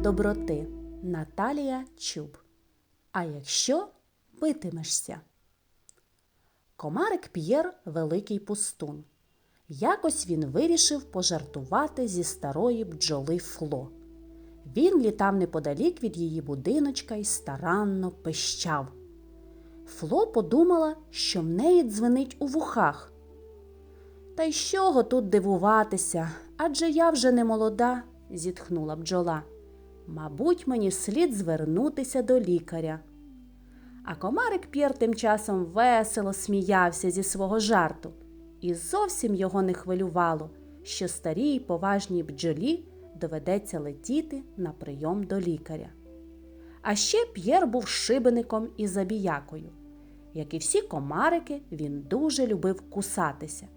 доброти Наталія Чуб. А якщо битимешся? Комарик П'єр великий пустун. Якось він вирішив пожартувати зі старої бджоли Фло. Він літав неподалік від її будиночка і старанно пищав. Фло подумала, що в неї дзвенить у вухах. Та й чого тут дивуватися? Адже я вже не молода, зітхнула бджола. Мабуть, мені слід звернутися до лікаря. А комарик П'єр тим часом весело сміявся зі свого жарту, і зовсім його не хвилювало, що старій поважній бджолі доведеться летіти на прийом до лікаря. А ще П'єр був шибеником і забіякою. Як і всі комарики, він дуже любив кусатися.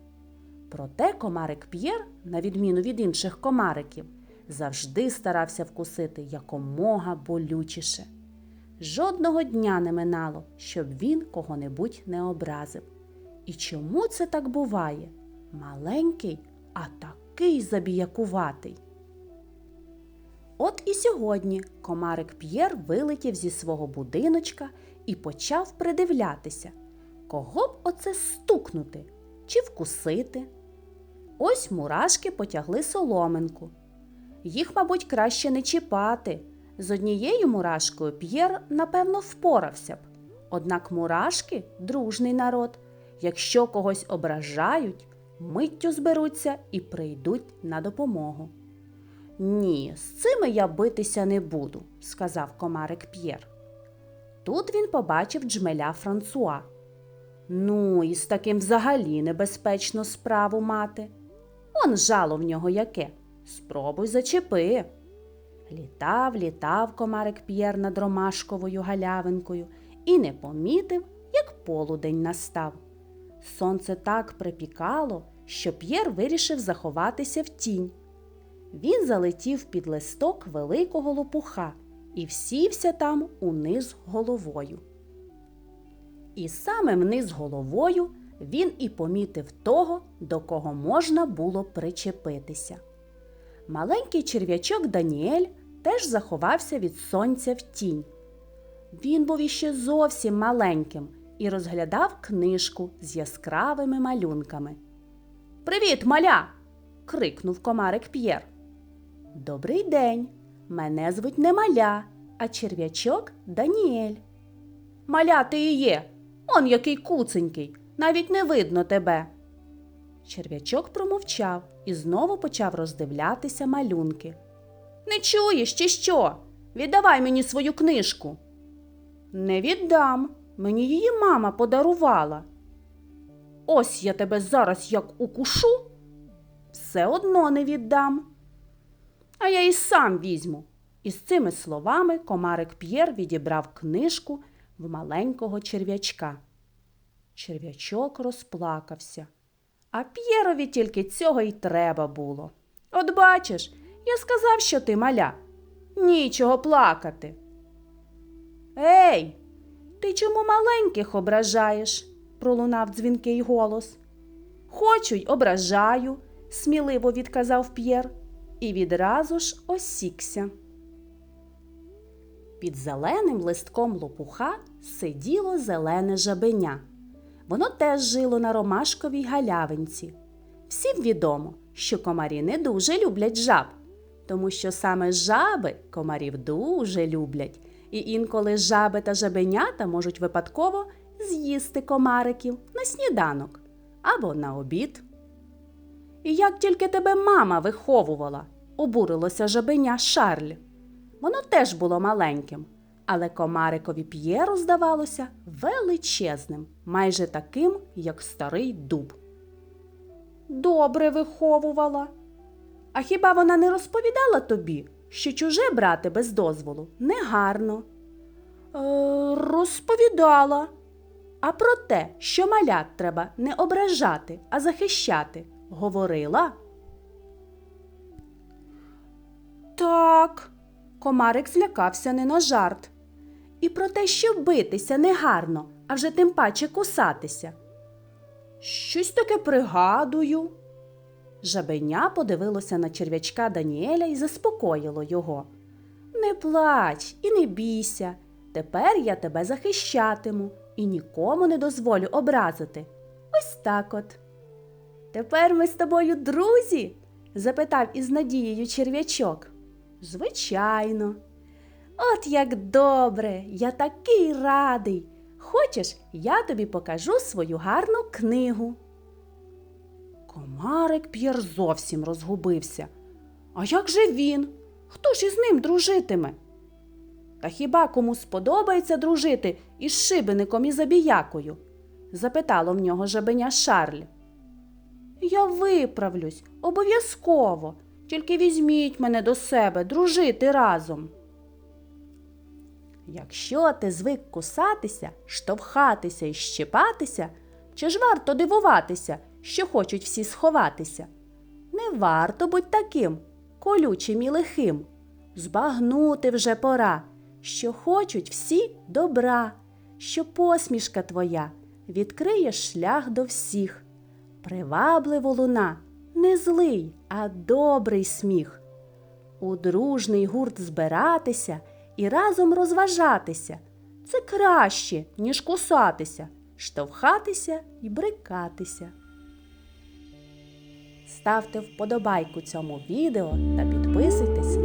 Проте комарик П'єр, на відміну від інших комариків, завжди старався вкусити якомога болючіше. Жодного дня не минало, щоб він кого-небудь не образив. І чому це так буває? Маленький, а такий забіякуватий. От і сьогодні комарик П'єр вилетів зі свого будиночка і почав придивлятися, кого б оце стукнути чи вкусити. Ось мурашки потягли соломинку. Їх, мабуть, краще не чіпати. З однією мурашкою П'єр, напевно, впорався б. Однак мурашки дружний народ. Якщо когось ображають, миттю зберуться і прийдуть на допомогу. Ні, з цими я битися не буду, сказав комарик П'єр. Тут він побачив джмеля Франсуа. Ну, і з таким взагалі небезпечно справу мати. Он жало в нього яке. Спробуй зачепи. Літав, літав комарик П'єр над ромашковою галявинкою і не помітив, як полудень настав. Сонце так припікало, що П'єр вирішив заховатися в тінь. Він залетів під листок великого лопуха і всівся там униз головою. І саме вниз головою він і помітив того, до кого можна було причепитися. Маленький черв'ячок Даніель теж заховався від сонця в тінь. Він був іще зовсім маленьким і розглядав книжку з яскравими малюнками. Привіт, маля! крикнув комарик П'єр. Добрий день. Мене звуть не маля, а черв'ячок Даніель. Маля ти і є. Он який куценький, навіть не видно тебе. Черв'ячок промовчав і знову почав роздивлятися малюнки. Не чуєш, чи що? Віддавай мені свою книжку. Не віддам. Мені її мама подарувала. Ось я тебе зараз як укушу. Все одно не віддам. А я і сам візьму. І з цими словами комарик П'єр відібрав книжку в маленького черв'ячка. Черв'ячок розплакався, а П'єрові тільки цього й треба було. От бачиш, я сказав, що ти маля. Нічого плакати. Ей, ти чому маленьких ображаєш? пролунав дзвінкий голос. Хочу й ображаю, сміливо відказав П'єр і відразу ж осікся. Під зеленим листком лопуха сиділо зелене жабеня. Воно теж жило на ромашковій галявинці. Всім відомо, що комарі не дуже люблять жаб, тому що саме жаби комарів дуже люблять, і інколи жаби та жабенята можуть випадково з'їсти комариків на сніданок або на обід. І як тільки тебе мама виховувала, обурилося жабеня Шарль. Воно теж було маленьким, але комарикові П'єру здавалося величезним, майже таким, як старий дуб. Добре виховувала. А хіба вона не розповідала тобі, що чуже брати без дозволу негарно? Е, розповідала. А про те, що малят треба не ображати, а захищати, говорила. Так, комарик злякався не на жарт. І про те, що битися негарно, а вже тим паче кусатися. Щось таке пригадую. Жабеня подивилося на черв'ячка Даніеля і заспокоїло його. Не плач і не бійся. Тепер я тебе захищатиму і нікому не дозволю образити. Ось так от. Тепер ми з тобою друзі? запитав із надією черв'ячок. Звичайно. От як добре, я такий радий. Хочеш, я тобі покажу свою гарну книгу. Комарик П'єр зовсім розгубився. А як же він? Хто ж із ним дружитиме? Та хіба кому сподобається дружити із шибеником і забіякою? запитало в нього жабеня Шарль. Я виправлюсь, обов'язково. Тільки візьміть мене до себе дружити разом. Якщо ти звик кусатися, штовхатися і щипатися, чи ж варто дивуватися, що хочуть всі сховатися? Не варто будь таким, колючим і лихим. Збагнути вже пора, що хочуть всі добра, що посмішка твоя відкриє шлях до всіх. Привабливо луна, не злий, а добрий сміх. У дружний гурт збиратися і разом розважатися. Це краще, ніж кусатися, штовхатися і брикатися. Ставте вподобайку цьому відео та підписуйтесь